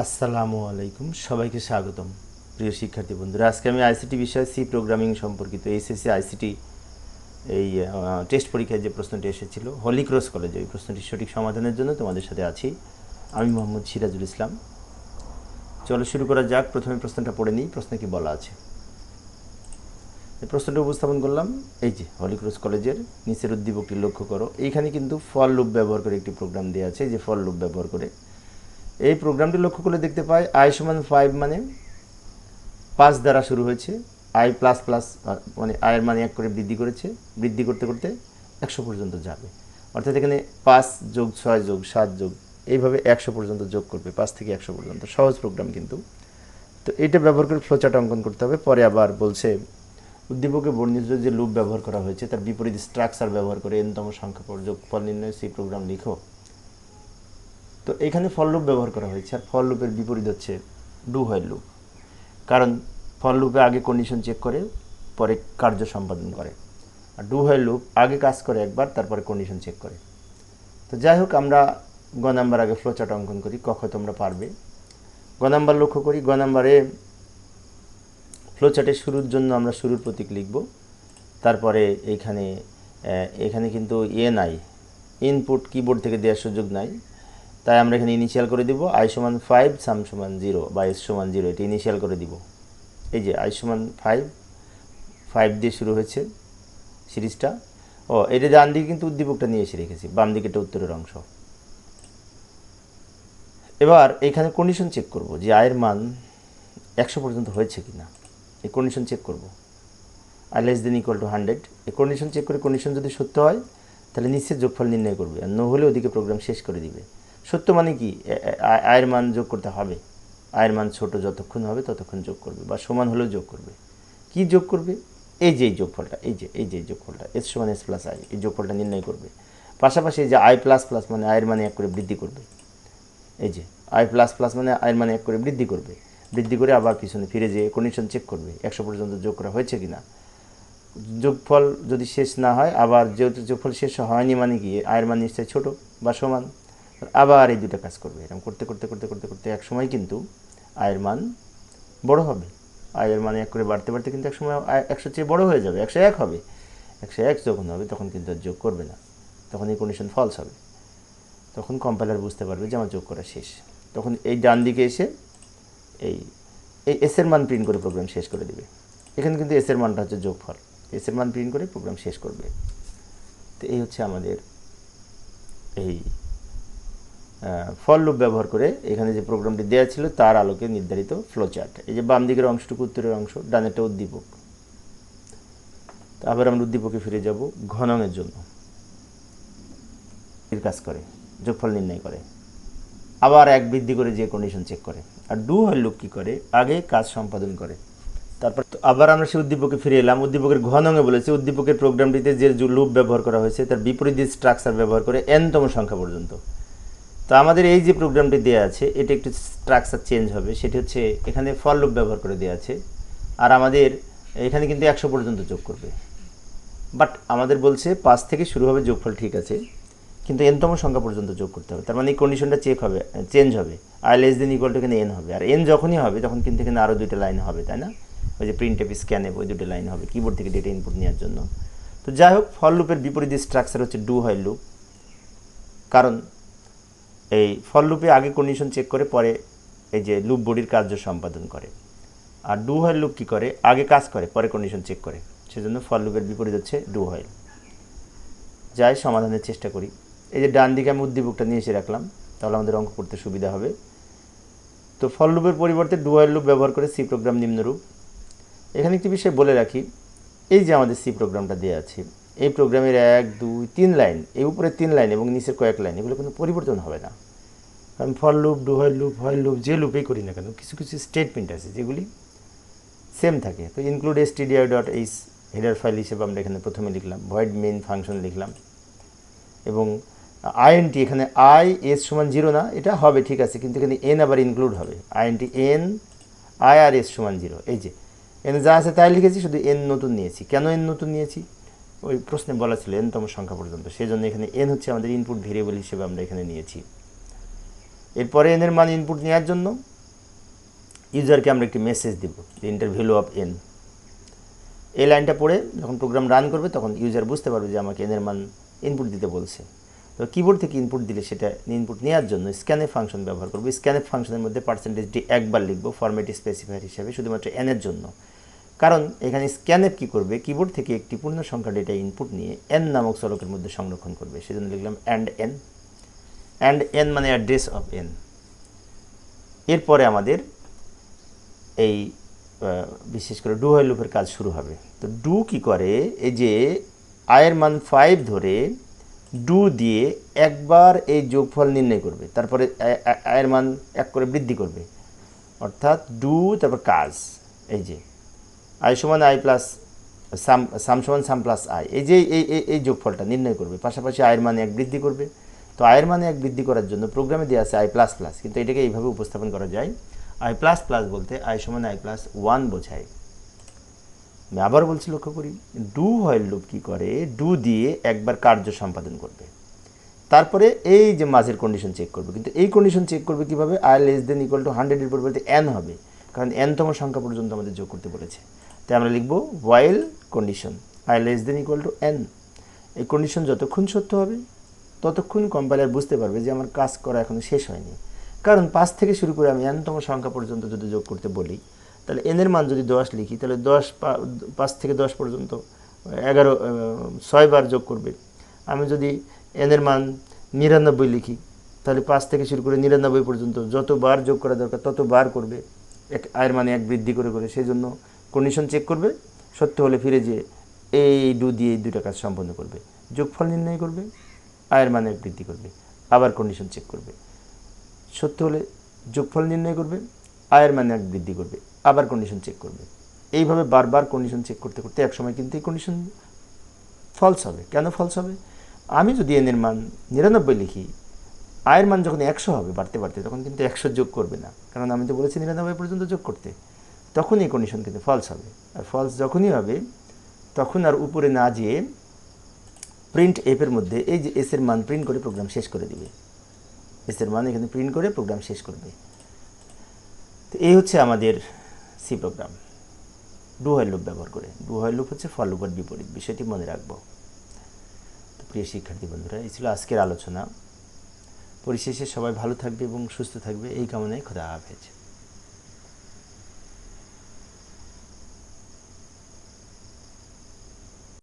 আসসালামু আলাইকুম, সবাইকে স্বাগতম। প্রিয় শিক্ষার্থী বন্ধুরা, আজকে আমি আইসিটি বিষয়ে সি প্রোগ্রামিং সম্পর্কিত এসএসসি আইসিটি এই টেস্ট পরীক্ষায় যে প্রশ্নটি এসেছিল, হলি ক্রস কলেজে, ওই প্রশ্নটির সঠিক সমাধানের জন্য তোমাদের সাথে আছি। আমি মোহাম্মদ সিরাজুল ইসলাম। চলো শুরু করা যাক, প্রথমে প্রশ্নটা পড়ে নিই, প্রশ্নে কি বলা আছে? প্রশ্নটা উপস্থাপন করলাম, এই যে হলিক্রস কলেজের নিচের উদ্দীপকটি লক্ষ্য করো। এইখানে কিন্তু ফল লুপ ব্যবহার করে একটি প্রোগ্রাম দেওয়া আছে যে ফল লুপ ব্যবহার করে এই প্রোগ্রামটি লক্ষ্য করলে দেখতে পাই আই সমান ফাইভ মানে পাঁচ দ্বারা শুরু হয়েছে। আই প্লাস প্লাস মানে আয়ের মানে এক করে বৃদ্ধি করেছে। বৃদ্ধি করতে করতে একশো পর্যন্ত যাবে। অর্থাৎ এখানে পাঁচ যোগ ছয় যোগ সাত যোগ, এইভাবে একশো পর্যন্ত যোগ করবে, পাঁচ থেকে একশো পর্যন্ত। সহজ প্রোগ্রাম কিন্তু। তো এটা ব্যবহার করে ফ্লোচার্ট অঙ্কন করতে হবে। পরে আবার বলছে, উদ্দীপকে বর্ণিত যে লুপ ব্যবহার করা হয়েছে, তার বিপরীত স্ট্রাকচার ব্যবহার করে এনতম সংখ্যা পর যোগফল নির্ণয় সেই প্রোগ্রাম লিখো। তো এখানে ফল লুপ ব্যবহার করা হয়েছে, আর ফল লুপের বিপরীত হচ্ছে ডু হয় লুপ কারণ ফল লুপে আগে কন্ডিশন চেক করে, পরে কার্য সম্পাদন করে। আর ডু হয় লুপ আগে কাজ করে একবার, তারপরে কন্ডিশন চেক করে। তো যাই হোক, আমরা গ নাম্বার আগে ফ্লোচার্ট অঙ্কন করি কখন তোমরা পারবে। গ নাম্বার লক্ষ্য করি, গ নাম্বারে ফ্লোচার্টের শুরুর জন্য আমরা শুরুর প্রতীক লিখব। তারপরে এইখানে এখানে কিন্তু ইয়ে নাই। ইনপুট কিবোর্ড থেকে দেওয়ার সুযোগ নাই। তাই আমরা এখানে ইনিশিয়াল করে দিব আই সমান ফাইভ সাম সমান জিরো বা এস সমান জিরো এটা ইনিশিয়াল করে দিব। এই যে আই সমান ফাইভ ফাইভ দিয়ে শুরু হয়েছে সিরিজটা। ও, এটা ডান দিকে কিন্তু উদ্দীপকটা নিয়ে এসে রেখেছি, বাম দিকে এটা উত্তরের অংশ। এবার এখানে কন্ডিশন চেক করব যে আয়ের মান একশো পর্যন্ত হয়েছে কি না এই কন্ডিশন চেক করব। I less than equal to hundred এই কন্ডিশন চেক করে কন্ডিশন যদি সত্য হয়, তাহলে নিশ্চিত যোগফল নির্ণয় করবে, আর ন হলে ওদিকে প্রোগ্রাম শেষ করে দিবে। সত্য মানে কি? আয়- আয়ের মান যোগ করতে হবে। আয়ের মান ছোট যতক্ষণ হবে ততক্ষণ যোগ করবে বা সমান হলেও যোগ করবে। কি যোগ করবে? এই যে এই যোগফলটা, এই যে এই যে এই যোগফলটা, এস সমান এস প্লাস আই, এই যোগফলটা নির্ণয় করবে। পাশাপাশি এই যে আই প্লাস প্লাস মানে আয়ের মানে এক করে বৃদ্ধি করবে। এই যে, আই প্লাস প্লাস মানে আয়ের মানে এক করে বৃদ্ধি করবে। বৃদ্ধি করে আবার পিছনে ফিরে যেয়ে কন্ডিশন চেক করবে, একশো পর্যন্ত যোগ করা হয়েছে কি না যোগফল যদি শেষ না হয়, আবার যেহেতু যোগফল শেষ হয়নি মানে কি? আয়ের মান নিশ্চয়ই ছোটো বা সমান। আবার এই দুটো কাজ করবে। এরকম করতে করতে করতে করতে করতে এক সময় কিন্তু আয়ের মান বড় হবে। আয়ের মানে এক করে বাড়তে বাড়তে কিন্তু এক সময় একশো চেয়ে বড় হয়ে যাবে, একশো এক হবে। একশো এক যখন হবে, তখন কিন্তু আর যোগ করবে না। তখন এই কন্ডিশন ফলস হবে। তখন কম্পাইলার বুঝতে পারবে যে আমার যোগ করা শেষ। তখন এই ডান দিকে এসে এই এই এসের মান প্রিন্ট করে প্রোগ্রাম শেষ করে দেবে। এখানে কিন্তু এসের মানটা হচ্ছে যোগ যোগফল এসের মান প্রিন্ট করে প্রোগ্রাম শেষ করবে। তো এই হচ্ছে আমাদের এই ফল লুপ ব্যবহার করে এখানে যে প্রোগ্রামটি দেওয়া ছিল তার আলোকে নির্ধারিত ফ্লো চার্ট এই যে বাম দিকের অংশটুকু, উত্তরের অংশ ডানেরটা উদ্দীপক। আবার আমরা উদ্দীপকে ফিরে যাব ঘনঙের জন্য। কাজ করে, যোগফল নির্ণয় করে। আবার এক বৃদ্ধি করে যে কন্ডিশন চেক করে। আর ডু হয় লুপ কী করে? আগে কাজ সম্পাদন করে। তারপর আবার আমরা সেই উদ্দীপকে ফিরে এলাম। উদ্দীপকের ঘনঙে বলেছে, উদ্দীপকের প্রোগ্রামটিতে যে লুপ ব্যবহার করা হয়েছে, তার বিপরীত স্ট্রাকচার ব্যবহার করে এনতম সংখ্যা পর্যন্ত। তো আমাদের এই যে প্রোগ্রামটি দেওয়া আছে, এটা একটু স্ট্রাকচার চেঞ্জ হবে। সেটি হচ্ছে এখানে ফল লুপ ব্যবহার করে দেওয়া আছে। আর আমাদের এখানে কিন্তু একশো পর্যন্ত যোগ করবে। বাট আমাদের বলছে পাঁচ থেকে শুরু হবে যোগফল ঠিক আছে। কিন্তু এনতম সংখ্যা পর্যন্ত যোগ করতে হবে। তার মানে এই কন্ডিশনটা চেক হবে চেঞ্জ হবে। আর লেস দেন ইকুয়াল টু এখানে এন হবে। আর এন যখনই হবে, তখন কিন্তু এখানে আরও দুটো লাইন হবে, তাই না? ওই যে প্রিন্ট এপ স্ক্যানে ওই দুটো লাইন হবে কিবোর্ড থেকে ডেটা ইনপুট নেওয়ার জন্য। তো যাই হোক ফল লুপের বিপরীত স্ট্রাকচার হচ্ছে ডু হয় লুপ কারণ এই ফল লুপে আগে কন্ডিশন চেক করে পরে এই যে লুপ বডির কার্য সম্পাদন করে। আর ডু হয় লুপ কী করে? আগে কাজ করে, পরে কন্ডিশন চেক করে। সেজন্য ফল লুপের বিপরীত হচ্ছে ডু হয় যাই, সমাধানের চেষ্টা করি। এই যে ডান দিকে আমি উদ্দীপকটা নিয়ে এসে রাখলাম, তাহলে আমাদের অঙ্ক করতে সুবিধা হবে। তো ফল লুপের পরিবর্তে ডুয়াল লুপ ব্যবহার করে সি প্রোগ্রাম নিম্নরূপ। এখানে একটি বিষয় বলে রাখি, এই যে আমাদের সি প্রোগ্রামটা দেওয়া আছে এই প্রোগ্রামের এক, দুই, তিন লাইন, এই উপরে তিন লাইন এবং নিচের কয়েক লাইন, এগুলো কোনো পরিবর্তন হবে না। কারণ for loop do while loop হয় লুপ যে লুপেই করি না কেন, কিছু কিছু স্টেটমেন্ট আছে যেগুলি সেম থাকে। তো include S TDI dot H header file হিসেবে আমরা এখানে প্রথমে লিখলাম ভয়েড মেন ফাংশন লিখলাম এবং আইএনটি এখানে আই এস সমান জিরো না, এটা হবে, ঠিক আছে, কিন্তু এখানে এন আবার ইনক্লুড হবে। আইএনটি এন আই আর এস সমান জিরো এই যে এন যা আছে তাই লিখেছি, শুধু এন নতুন নিয়েছি। কেন এন নতুন নিয়েছি? ওই প্রশ্নে বলা ছিল এনতম সংখ্যা পর্যন্ত। সেই জন্য এখানে এন হচ্ছে আমাদের ইনপুট ভেরিয়েবল হিসেবে আমরা এখানে নিয়েছি। এরপরে এনের মান ইনপুট নেওয়ার জন্য ইউজারকে আমরা একটি মেসেজ দেব ইন্টার ভ্যালু অফ এন এই লাইনটা পড়ে যখন প্রোগ্রাম রান করবে, তখন ইউজার বুঝতে পারবে যে আমাকে এনের মান ইনপুট দিতে বলছে। তো কিবোর্ড থেকে ইনপুট দিলে সেটা ইনপুট নেওয়ার জন্য স্ক্যানে ফাংশন ব্যবহার করব। স্ক্যানে ফাংশনের মধ্যে পার্সেন্টেজটি একবার লিখব ফরম্যাট স্পেসিফায়ার হিসাবে, শুধুমাত্র এনের জন্য। কারণ এখানে স্ক্যানএপ কী করবে? কিবোর্ড থেকে একটি পূর্ণ সংখ্যা ডেটা ইনপুট নিয়ে এন নামক চলকের মধ্যে সংরক্ষণ করবে। সেজন্য লিখলাম অ্যান্ড এন অ্যান্ড এন মানে অ্যাড্রেস অফ এন এরপরে আমাদের এই বিশেষ করে ডু হয় লুপের কাজ শুরু হবে। তো ডু কি করে? এই যে আয়ের মান ফাইভ ধরে ডু দিয়ে একবার এই যোগফল নির্ণয় করবে। তারপরে আয়ের মান এক করে বৃদ্ধি করবে। অর্থাৎ ডু তারপর কাজ। এই যে আই সমান আই প্লাস, সাম সাম সমান সাম প্লাস আই। এই যে, এই এই যোগফলটা নির্ণয় করবে, পাশাপাশি আয়ের মানে এক বৃদ্ধি করবে। তো আয়ের মানে এক বৃদ্ধি করার জন্য প্রোগ্রামে দেওয়া আছে আই প্লাস প্লাস, কিন্তু এটাকে এইভাবে উপস্থাপন করা যায়। আই প্লাস প্লাস বলতে আই সমান আই প্লাস ওয়ান বোঝায়। আমি আবার বলছি লক্ষ্য করি, ডু হয় লুপ কী করে? ডু দিয়ে একবার কার্য সম্পাদন করবে। তারপরে এই যে মাঝের কন্ডিশন চেক করবে, কিন্তু এই কন্ডিশন চেক করবে কীভাবে? I less than equal to হান্ড্রেডের পরিবর্তে এন হবে, কারণ এনতম সংখ্যা পর্যন্ত আমাদের যোগ করতে বলেছে। তাই আমরা লিখব while condition I less than equal to N এই কন্ডিশন যতক্ষণ সত্য হবে, ততক্ষণ কম্পাইলার বুঝতে পারবে যে আমার কাজ করা এখনও শেষ হয়নি। কারণ পাঁচ থেকে শুরু করে আমি এনতম সংখ্যা পর্যন্ত যদি যোগ করতে বলি, তাহলে এনের মান যদি দশ লিখি, তাহলে দশ পাঁচ থেকে দশ পর্যন্ত, এগারো ছয়বার যোগ করবে। আমি যদি এনের মান নিরানব্বই লিখি, তাহলে পাঁচ থেকে শুরু করে নিরানব্বই পর্যন্ত যতবার যোগ করা দরকার ততবার করবে। এক আয়ের মানে এক বৃদ্ধি করে করে, সেই জন্য কন্ডিশন চেক করবে। সত্য হলে ফিরে যে এই ডু দিয়ে এই দুটা কাজ সম্পন্ন করবে। যোগফল নির্ণয় করবে, আয়ের মানে এক বৃদ্ধি করবে, আবার কন্ডিশন চেক করবে। সত্য হলে যোগফল নির্ণয় করবে, আয়ের মানে এক বৃদ্ধি করবে, আবার কন্ডিশন চেক করবে। এইভাবে বারবার কন্ডিশন চেক করতে করতে একসময় কিন্তু এই কন্ডিশন ফলস হবে। কেন ফলস হবে? আমি যদি এনের মান নিরানব্বই লিখি, আয়ের মান যখন একশো হবে, বাড়তে বাড়তে, তখন কিন্তু একশো যোগ করবে না। কারণ আমি তো বলেছি নিরানব্বই পর্যন্ত যোগ করতে। তখন এই কন্ডিশন কিন্তু ফলস হবে। আর ফলস যখনই হবে, তখন আর উপরে না যেয়ে প্রিন্ট এপের মধ্যে এই যে এসের মান প্রিন্ট করে প্রোগ্রাম শেষ করে দিবে। এসের মান এখানে প্রিন্ট করে প্রোগ্রাম শেষ করবে। তো এই হচ্ছে আমাদের C program do while loop ব্যবহার করে। ডু হয় লুপ হচ্ছে ফল লুপের বিপরীত। বিষয়টি মনে রাখব। তো প্রিয় শিক্ষার্থী বন্ধুরা, এই ছিল আজকের আলোচনা। পরিশেষে সবাই ভালো থাকবে এবং সুস্থ থাকবে। এই কামনায় খোদা হাফেজ।